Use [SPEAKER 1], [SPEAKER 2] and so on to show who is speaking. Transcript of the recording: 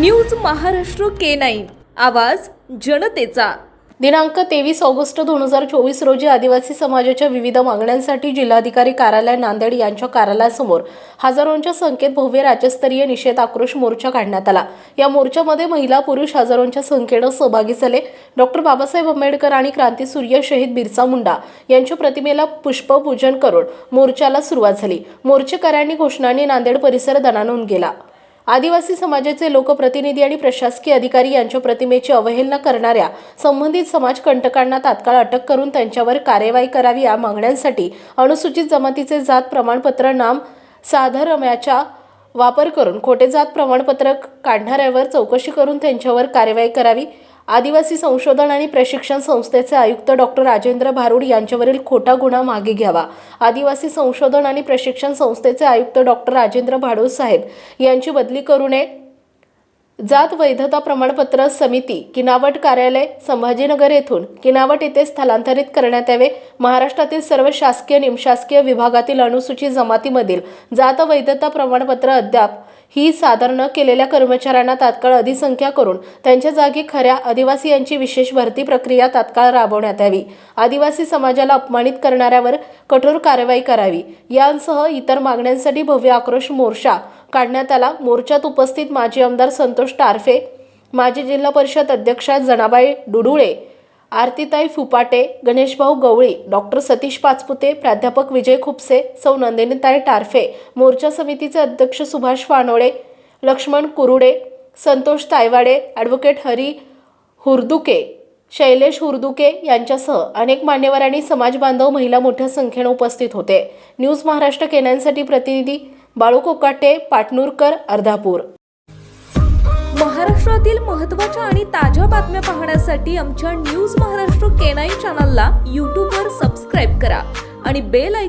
[SPEAKER 1] News Maharashtra K nine. आवाज जनतेचा.
[SPEAKER 2] दिनांक तेवीस ऑगस्ट दोन हजार चोवीस रोजी आदिवासी समाजाच्या विविध मागण्यांसाठी जिल्हाधिकारी कार्यालय नांदेड यांच्या कार्यालयासमोर हजारोंच्या संख्येत भव्य राज्यस्तरीय निषेध आक्रोश मोर्चा काढण्यात आला. या मोर्चामध्ये महिला पुरुष हजारोंच्या संख्येनं सहभागी झाले. डॉक्टर बाबासाहेब आंबेडकर आणि क्रांतीसूर्य शहीद बिरसा मुंडा यांच्या प्रतिमेला पुष्पपूजन करून मोर्चाला सुरुवात झाली. मोर्चेकऱ्यांनी घोषणांनी नांदेड परिसर दणानून गेला. आदिवासी समाजाचे लोकप्रतिनिधी आणि प्रशासकीय अधिकारी यांच्या प्रतिमेची अवहेलना करणाऱ्या संबंधित समाज कंटकांना तात्काळ अटक करून त्यांच्यावर कार्यवाही करावी या मागण्यांसाठी अनुसूचित जमातीचे जात प्रमाणपत्र नाम साधरम्याच्या वापर करून खोटे जात प्रमाणपत्र काढणाऱ्यावर चौकशी करून त्यांच्यावर कार्यवाही करावी. आदिवासी संशोधन आणि प्रशिक्षण संस्थेचे आयुक्त डॉक्टर राजेंद्र भारुड यांच्यावरील खोटा गुन्हा मागे घ्यावा. आदिवासी संशोधन आणि प्रशिक्षण संस्थेचे आयुक्त डॉक्टर राजेंद्र भाडोळ साहेब यांची बदली करू नये. जात वैधता प्रमाणपत्र समिती किनावट कार्यालय संभाजीनगर येथून किनावट येथे स्थलांतरित करण्यात यावे. महाराष्ट्रातील सर्व शासकीय निमशासकीय विभागातील अनुसूचित जमातीमधील जात वैधता प्रमाणपत्र अद्याप ही सादर न केलेल्या कर्मचाऱ्यांना तात्काळ अधिसंख्या करून त्यांच्या जागी खऱ्या आदिवासी यांची विशेष भरती प्रक्रिया तात्काळ राबवण्यात यावी. आदिवासी समाजाला अपमानित करणाऱ्यावर कठोर कारवाई करावी. यांसह इतर मागण्यांसाठी भव्य आक्रोश मोर्चा काढण्यात आला. मोर्चात उपस्थित माजी आमदार संतोष टारफे माजी जिल्हा परिषद अध्यक्षा जनाबाई डुडुळे आरतीताई फुपाटे गणेशभाऊ गवळी डॉक्टर सतीश पाचपुते प्राध्यापक विजय खुपसे सौ नंदिनीताई टारफे मोर्चा समितीचे अध्यक्ष सुभाष वानोळे लक्ष्मण कुरुडे संतोष तायवाडे ॲडव्होकेट हरी हुर्दुके शैलेश हुर्दुके यांच्यासह अनेक मान्यवर आणि समाजबांधव महिला मोठ्या संख्येने उपस्थित होते. न्यूज महाराष्ट्र केन्यांसाठी प्रतिनिधी बाळू कोकाटे पाटणूरकर अर्धापूर.
[SPEAKER 1] महाराष्ट्रातील महत्त्वाच्या आणि ताज्या बातम्या पाहण्यासाठी आमच्या न्यूज महाराष्ट्र केनाई चॅनलला यूट्यूबवर सबस्क्राईब करा आणि बेल